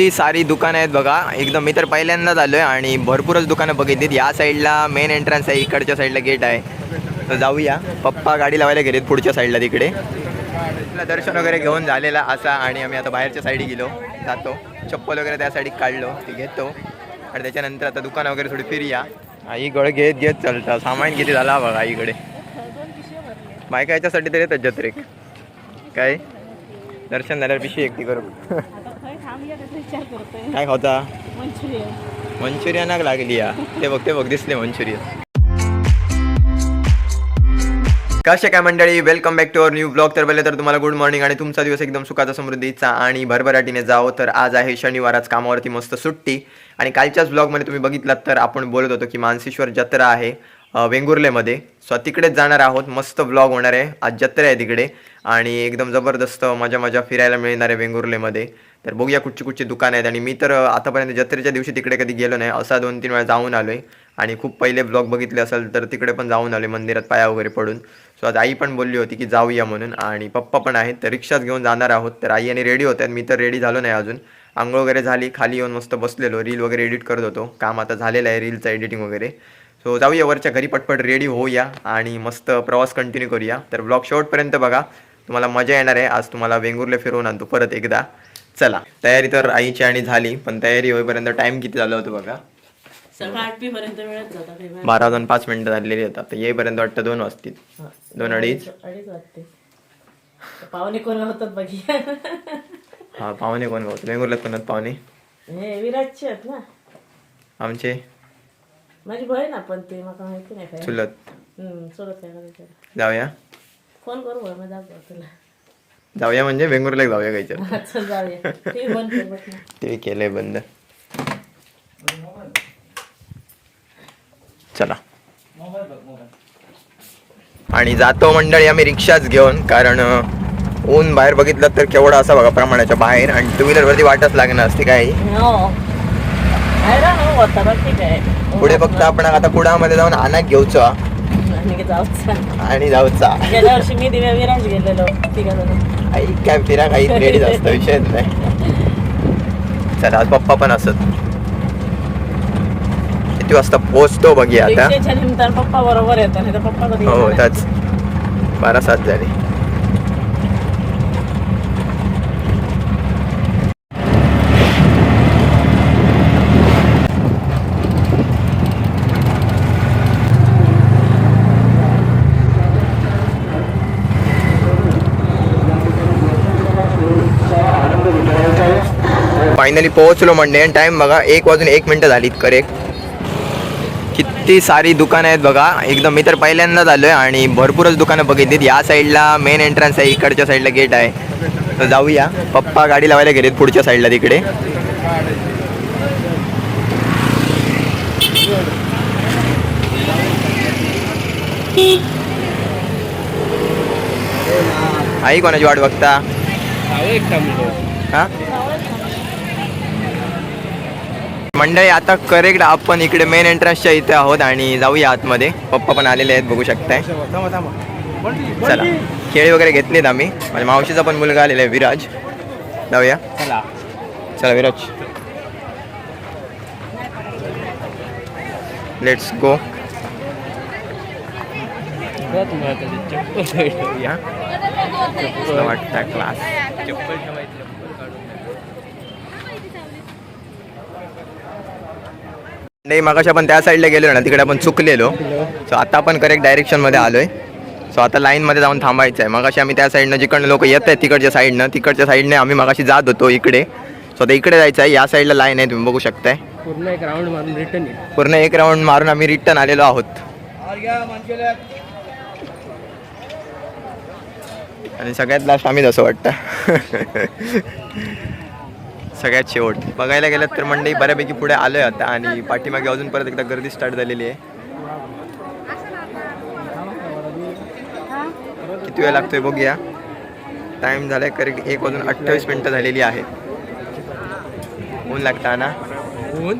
किती सारी दुकानं आहेत बघा. एकदम मी तर पहिल्यांदाच आलो आहे आणि भरपूरच दुकानं बघितलीत. या साईडला मेन एंट्रन्स आहे इकडच्या साईडला गेट आहे. तर जाऊया. पप्पा गाडी लावायला गेलेत पुढच्या साईडला तिकडे. दर्शन वगैरे घेऊन झालेला असा आणि आम्ही आता बाहेरच्या साईडी गेलो. जातो. चप्पल वगैरे त्या साईडी काढलो. ती घेतो. आणि त्याच्यानंतर आता दुकानं वगैरे थोडी फिरूया. आईकडे घेत घेत चालतं. सामान किती झाला बघा आईकडे बायका याच्यासाठी तरी येतात जत्रेक. काय? दर्शन झाल्यावर पिशवी एकटी करू. काय मंचुरियन. मंचुरियनाक लागली या. ते बघ ते बघ दिसले मंचुरियन. कसे काय मंडळी? Welcome back to our new blog तर पहिले तर तुम्हाला गुड मॉर्निंग आणि तुमचा दिवस एकदम सुखाचा समृद्धीचा आणि भरभराटीने जाओ तर आज आहे शनिवार आज कामावरती मस्त सुट्टी. आणि कालच्याच ब्लॉगमध्ये तुम्ही बघितलात तर आपण बोलत होतो की मानसेश्वर जत्रा आहे वेंगुर्लेमध्ये. सो तिकडेच जाणार आहोत. मस्त ब्लॉग होणार आहे. आज जत्रा आहे तिकडे. आणि एकदम जबरदस्त मजा मजा फिरायला मिळणार आहे वेंगुर्लेमध्ये. तर बघूया कुठची कुठची दुकानं आहेत. आणि मी तर आतापर्यंत जत्रेच्या दिवशी तिकडे कधी गेलो नाही. असा दोन तीन वेळा जाऊन आलो आहे आणि खूप पहिले ब्लॉग बघितले असेल तर तिकडे पण जाऊन आले मंदिरात पाया वगैरे पडून. सो आज आई पण बोलली होती की जाऊया म्हणून. आणि पप्पा पण आहेत. तर रिक्षाच घेऊन जाणार आहोत. तर आई आणि रेडी होत मी तर रेडी झालो नाही अजून. आंघोळ वगैरे झाली. खाली येऊन मस्त बसलेलो. रील वगैरे एडिट करत होतो. काम आता झालेलं आहे. रीलचं एडिटिंग वगैरे. सो जाऊया वरच्या घरी पटपट रेडी होऊया आणि मस्त प्रवास कंटिन्यू करूया. तर ब्लॉग शेवटपर्यंत बघा. तुम्हाला मजा येणार आहे. आज तुम्हाला वेंगुर्ले फिरवून आणतो परत एकदा. चला. तयारी तर आईची आणि झाली पण तयारी होईपर्यंत टाइम किती झाला होतं बघा. बारा वाजून पाच मिनिटं झालेली होतात तर येईपर्यंत वाटतं दोन वाजतील. दोन अडीच. पाहुणे कोण होतात बघी हा पाहुणे कोण गावत वेंगुर्ल्यात कोण पाहुणे? विराटचे आहेत ना. आमचे? माझी बहीण आपण ते मला माहिती नाही काय चुलत. हम्म, सोडत काय करायचं जाऊया. फोन करू बरं मग दाखव तुला. जाऊया म्हणजे वेंगुर्ल्यात जाऊया काहीचं हा, चल जाऊया. ते बंद कर. ते केलंय बंद. चला. आणि जातो मंडळी आम्ही रिक्षाच घेऊन कारण अं, ऊन बाहेर बघितलं तर केवढा असा बघा प्रमाणाच्या बाहेर आणि टू व्हीलर वरती वाटच लागणार असते काही हो हैराण हो होता बघ ठीक आहे पुढे फक्त आपण आता कुडामध्ये जाऊन अनाक घेऊचा. आणि जाऊचा. गेल्या वर्षी मी दिव्या विराज गेलेलो आई काय फिरा काही रेडी असतं विषयच नाही. चला आज पप्पा पण असत. किती वाजता पोहोचतो बघूया आता. पप्पा बरोबर येतो हो. त्याच. बारा सात झाले. फायनली पोहोचलो म्हणजे टाइम बघा एक वाजून एक मिनिटं झालीत करेक्ट किती सारी दुकानं आहेत बघा. एकदम मी तर पहिल्यांदाच आलो आहे आणि भरपूरच दुकानं बघितलीत. या साईडला मेन एंट्रन्स आहे इकडच्या साईडला गेट आहे. तर जाऊया. पप्पा गाडी लावायला गेलेत पुढच्या साईडला तिकडे. आई कोणाची वाट बघता? हा? मंडळी आता करेक्ट आपण इकडे मेन एंट्रन्सच्या इथे आहोत आणि जाऊया आतमध्ये. पप्पा पण आलेले आहेत बघू शकताय. चला. खेळी वगैरे घेतलीत आम्ही. माझ्या मावशीचा पण मुलगा आलेला आहे विराज. जाऊया. चला. विराज. लेट्स गो वाटतं क्लास नाही मगाशी आपण त्या साईडला गेलो ना तिकडे आपण चुकलेलो. सो आता आपण करेक्ट डायरेक्शनमध्ये आलोय. सो आता लाईनमध्ये जाऊन थांबायचं आहे मगाशी आम्ही त्या साईडनं जिकडनं लोक येत आहेत तिकडच्या साईडनं तिकडच्या साईडने आम्ही मगाशी जात होतो इकडे. सो आता इकडे जायचं आहे या साईडला लाईन आहे तुम्ही बघू शकताय. पूर्ण एक राऊंड मारून रिटर्न पूर्ण एक राऊंड मारून आम्ही रिटर्न आलेलो आहोत. आणि सगळ्यात लास्ट आम्हीच असं वाटतं. सगळ्यात शेवट. बघायला गेलं तर मंडई बऱ्यापैकी पुढे आलोय आता आणि पाठीमागे अजून परत एकदा गर्दी स्टार्ट झालेली आहे. किती वेळ लागतोय बघूया. टाइम झालाय करेक्ट एक वाजून अठ्ठावीस मिनिटं झालेली आहे. ऊन लागता ना? ऊन?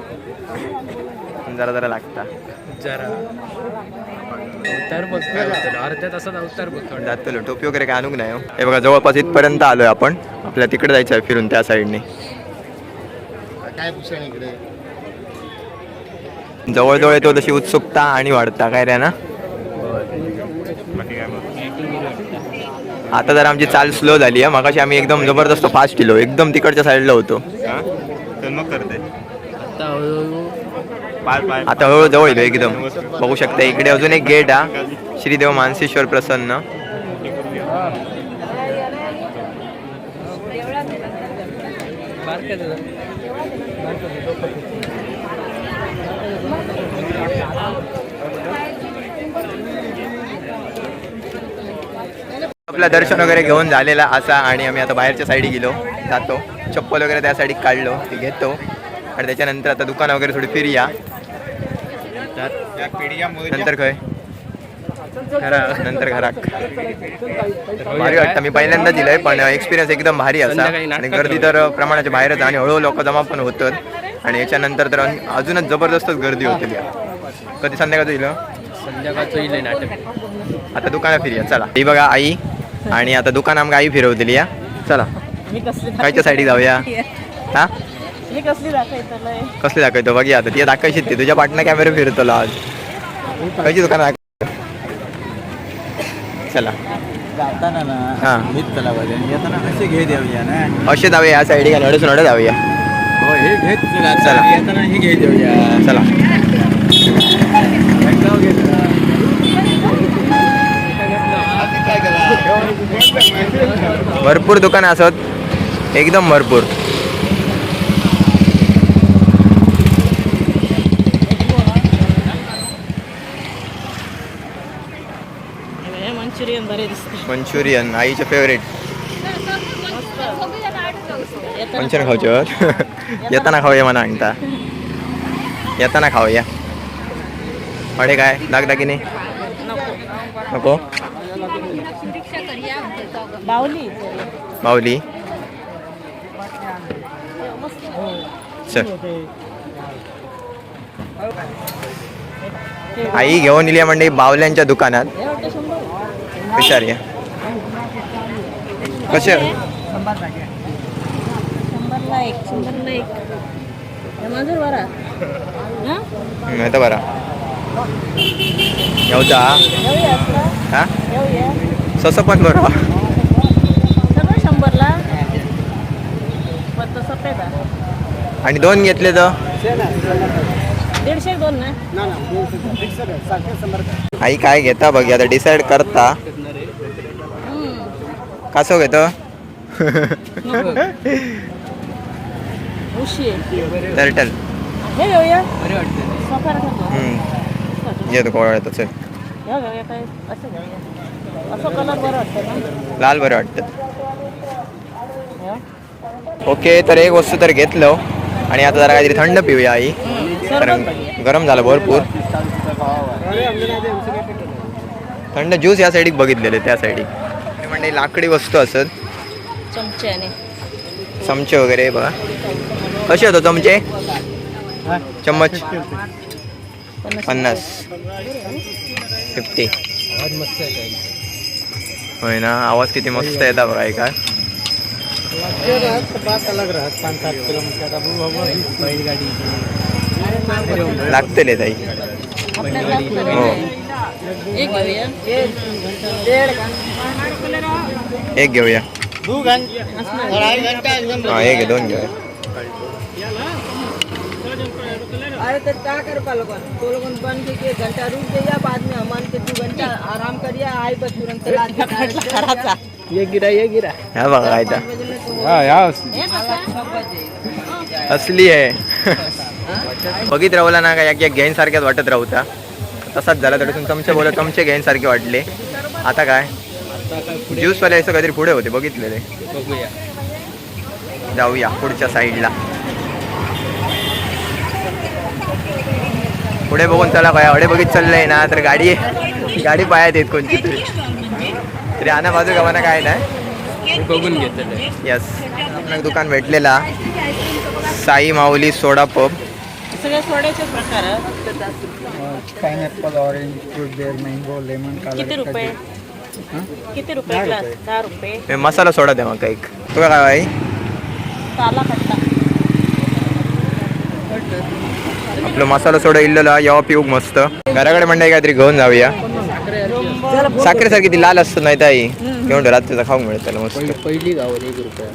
जरा जरा लागता. जरा. अवतार अर्ध्या तासात बघ टोपी वगैरे काय आणूक नाही हो. हे बघा जवळपास इथपर्यंत आलोय आपण. आपल्या तिकडे जायचं आहे फिरून त्या साईडने काय भूषण इकडे? जवळजवळ येतो तशी उत्सुकता आणि वाढता काय रे ना? आता जर आमची चाल स्लो झाली आहे. मगाशी आम्ही एकदम जबरदस्त फास्ट केलो एकदम तिकडच्या साईडला होतो. आता हळूहळू जवळ येतो एकदम. बघू शकता इकडे अजून एक गेट हा श्रीदेव मानसेश्वर प्रसन्न. आपलं दर्शन वगैरे घेऊन झालेला असा आणि आम्ही आता बाहेरच्या साईडी गेलो. जातो. चप्पल वगैरे त्या साईडी काढलो. ते घेतो. आणि त्याच्यानंतर आता दुकानं वगैरे थोडी फिरूया. नंतर काय? घरा नंतर घरात. भारी वाटतं. मी पहिल्यांदा दिलंय पण एक्सपिरियन्स एकदम भारी असा. आणि गर्दी तर प्रमाणाच्या बाहेरच आणि हळूहळू लोक जमा पण होतात. आणि याच्यानंतर तर अजूनच जबरदस्तच गर्दी होती. कधी संध्याकाळचं दिलं? संध्याकाळचं येईल नाटक आता दुकानं फिरूया. चला. ही बघा आई. आणि आता दुकान आमका आई फिरवतली या. चला. मी कसली खायच्या साईडी जाऊया? हा? कसली दाखवतो बघ आता. ती दाखवायची ती. तुझ्या पाटणा कॅमेरा फिरतो आज. खायची दुकान दाखव चला. जाताना ना हा. मीच चला पाहिजे. येताना असे घे देऊया ना. असे जाऊया या साईडी अडचून अडे जाऊया. हो हे घेत तुला चला. येताना हे घे देऊया चला. भरपूर दुकानं असत. एकदम भरपूर. मंचुरियन बरे दिसते. मंचुरियन आईचे फेवरेट मंचुरियन खावचे येताना खाऊया मला सांगता येताना खाऊया. अडे काय? दागदागिने नको. बावली. चल. आई घेऊन इली म्हणजे बावल्यांच्या दुकानात. हे विचारूया कसे शंभरला एक शंभरला एक. बरा हा? येतं बरा येऊया असला हा? येऊया. ससं पण बरं सगळं शंभरला? पण तसं पेदा. आणि दोन घेतले तर? दीडशे दोन ना? आई काय घेता बघ आता डिसाईड करता. कसं घेतं. टर्टल हे घेऊया. बरे वाटते. सफार करतो येतो हे लाल बरं वाटतं? ओके तर एक वस्तू तर घेतलं. आणि आता जरा काहीतरी थंड पिऊया आई. कारण. गरम झालं भरपूर. थंड ज्यूस या साईडीक बघितलेले त्या साईडी म्हणजे लाकडी वस्तू असत चमचे वगैरे बघा कसे होतो चमचे चम्मच पन्नास फिफ्टी आज मस्त आहे काही होय ना आवाज किती मस्त येतात बघा ऐका लागतले ताई हो एक घेऊया. हा एक दोन घेऊया. अरे तो क्या कर पा तो लोगन बन के के एक घंटा रुक जाइए बाद में के दो घंटा आराम करिए आई बस तुरंत के ये गिरा ये गिरा। तर हा हे कसं असली. आहे. बघित राहुला ना काय एक घेईन सारख्याच वाटत राहता तसाच झाला तडसून चमचे बोलत घेईन सारखे वाटले. आता काय? ज्यूसवाले असं काहीतरी पुढे होते बघितलेले. बघूया. जाऊया पुढच्या साईडला पुढे बघून चला काय अडे बघित चाललंय ना तर गाडी गाडी पायात येत कोणती तरी. तरी आणा बाजू गावाना काय नाही. बघून घेतलं यस आपल्याला दुकान भेटलेला. साई माऊली सोडा पब सगळे सोड्याचे प्रकार आहेत. Pineapple orange fruit beer mango lemon किती रुपये? किती रुपये ग्लास दहा रुपये. हे मसाला सोडा द्या मग एक. तुला काय भाई काला खट्टा आपलं मसाला सोडा इल्लेला यावा पिऊक मस्त. घराकडे मंडळी काहीतरी घेऊन जाऊया. साखरेसारखी ती लाल असतं नाही ताई. घेऊन ठेव, रात्रीचा खाऊन मिळेल त्याला मस्त. पहिली गावात एक रुपया.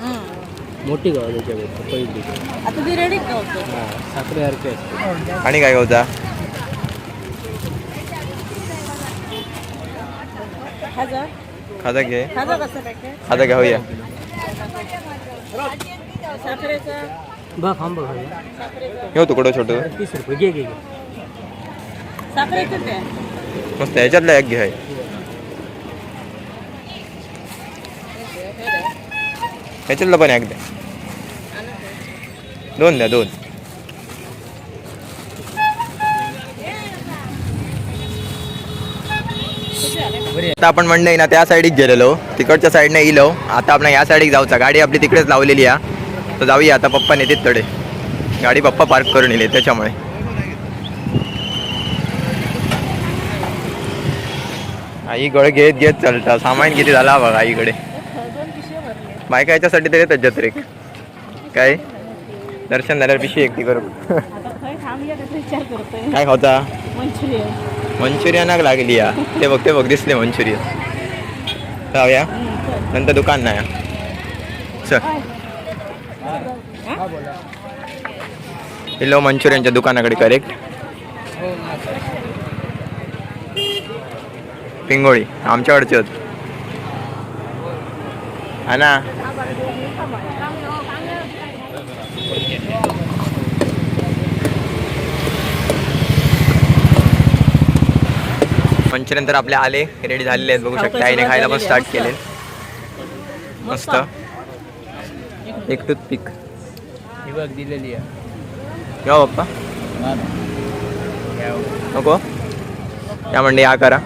मोठी गावात पहिली. आता ती रेडी का होतं? हा साखरेसारखे असते. आणि काय होता? खाजा. घे. खाजा कसं पॅकेट घेऊया. साखरेचा. बघ घेऊ तुकडं छोटं. तीस रुपये घे घे घे. साखरेचं द्या मस्त ह्याच्यातला एक घे. ह्याच्यातलं पण एक द्या दोन द्या दोन. आता आपण मंडई ना त्या साईडीक गेलेलो. तिकडच्या साईडने इलो. आता आपण या साईडीक जाऊचा. गाडी आपली तिकडेच लावलेली आहे तर जाऊया आता पप्पा नेते तडे गाडी पप्पा पार्क करून येईल त्याच्यामुळे. आई गळ घेत घेत चालता. सामान किती झाला बघा आईकडे बायका याच्यासाठी तरी येतात जत्रेक. काय? दर्शन झाल्यावर पिशी एकटी करू. काय खावता? मंचुरियनाक लागली या. ते बघ ते बघ दिसले मंचुरियन जाऊया. नंतर दुकान नाही. चल. हॅलो मंचुरियनच्या दुकानाकडे करेक्ट पिंगोळी आमच्याकडचे होत. हा ना? मंचुरियन तर आपले आले रेडी झालेले आहेत बघू शकता. आईने खायला पण स्टार्ट केले. मस्त. एक टूथपिक ही बघ दिलेली आहे. या पप्पा नको. या म्हणजे या करा.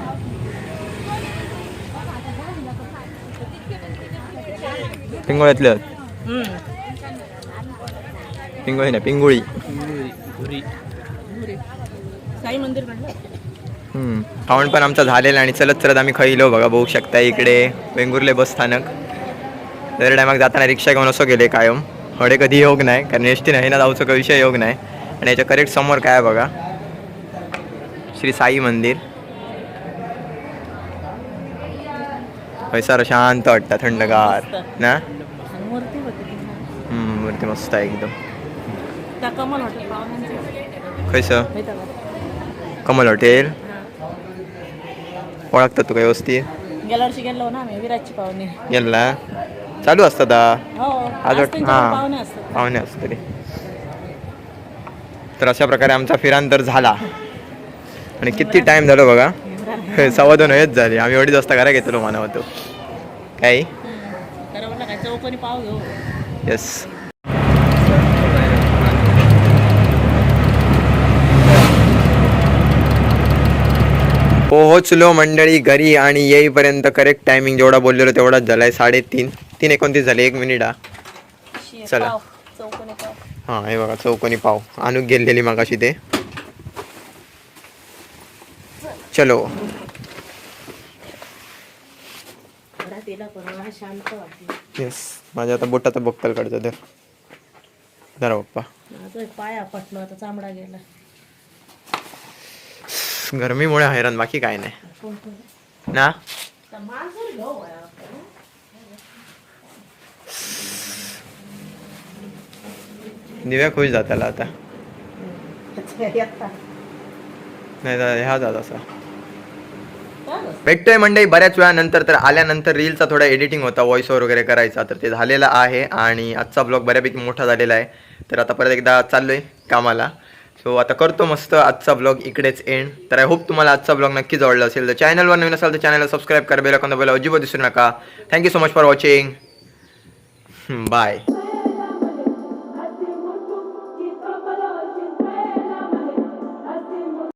पिंगोळ्यातले. पिंगोळी नाही पिंगुळी. साई मंदिर. खावण पण आमचा झालेला आणि चलत चलत आम्ही खैलो बघा बघू शकता इकडे वेंगुर्ले बस स्थानक. दर टायमाक जाताना रिक्षा घेऊन असं गेले कायम. हडे कधी योग नाही कारण एस टी नाही ना जाऊचं काही विषय योग नाही. आणि याच्या करेक्ट समोर काय आहे बघा? श्री साई मंदिर. पैसार शांत वाटतं थंडगार. ना? मूर्ती मस्त आहे एकदम. त्या कमल हॉटेल पाहुण्यांचं कैसं माहिती का कमल हॉटेल हां ओळखतात तू काय व्यवस्थित गेल्या वर्षी गेलो ना आम्ही विराजची पाहुणे. गेला? चालू असतात हा. हो आज आज वाट- त्यांच्याकडे हां. पाहुणे असतात. पाहुणे असतले तर अशा प्रकारे आमचा फिरांतर झाला. आणि किती टाइम झालो बघा. सव्वा दोन हेच झाले. आम्ही एवढीच वाजता घरा घेतलो मानव होतो काय? तर म्हटलं काय चौकोनी पाव घेऊ. येस पोहोचलो मंडळी घरी आणि येईपर्यंत करेक्ट टायमिंग जेवढा बोललेलो तेवढाच झालाय. साडेतीन तीन एकोणतीस झाले. एक मिनिट हा. चला. पाव. चौकोनी पाव. हा हे बघा चौकोनी पाव. आणूक गेलेली मागाशी ते. चलो. येस माझ्या आता बोटाचा बक्कल काढतो तर जरा पप्पा. माझं पाया पटलो आता चामडा गेला. गरमीमुळे हैराण बाकी काय नाही. ना? दिव्या खुश जाताला आता. नाही तर ह्या जात असा. भेटतोय मंडळी बऱ्याच वेळानंतर तर आल्यानंतर रीलचा थोडा एडिटिंग होता व्हॉइस ओव्हर वगैरे करायचा तर ते झालेला आहे. आणि आजचा ब्लॉग बऱ्यापैकी मोठा झालेला आहे. तर आता परत एकदा चाललोय कामाला. सो आता करतो मस्त आजचा ब्लॉग इकडेच एंड तर आय होप तुम्हाला आजचा ब्लॉग नक्कीच आवडला असेल. तर चॅनलवर नवीन असाल तर चॅनलला सबस्क्राईब करा. बेल आयकॉन दाबायला अजिबात दिसू नका. Thank you so much for watching bye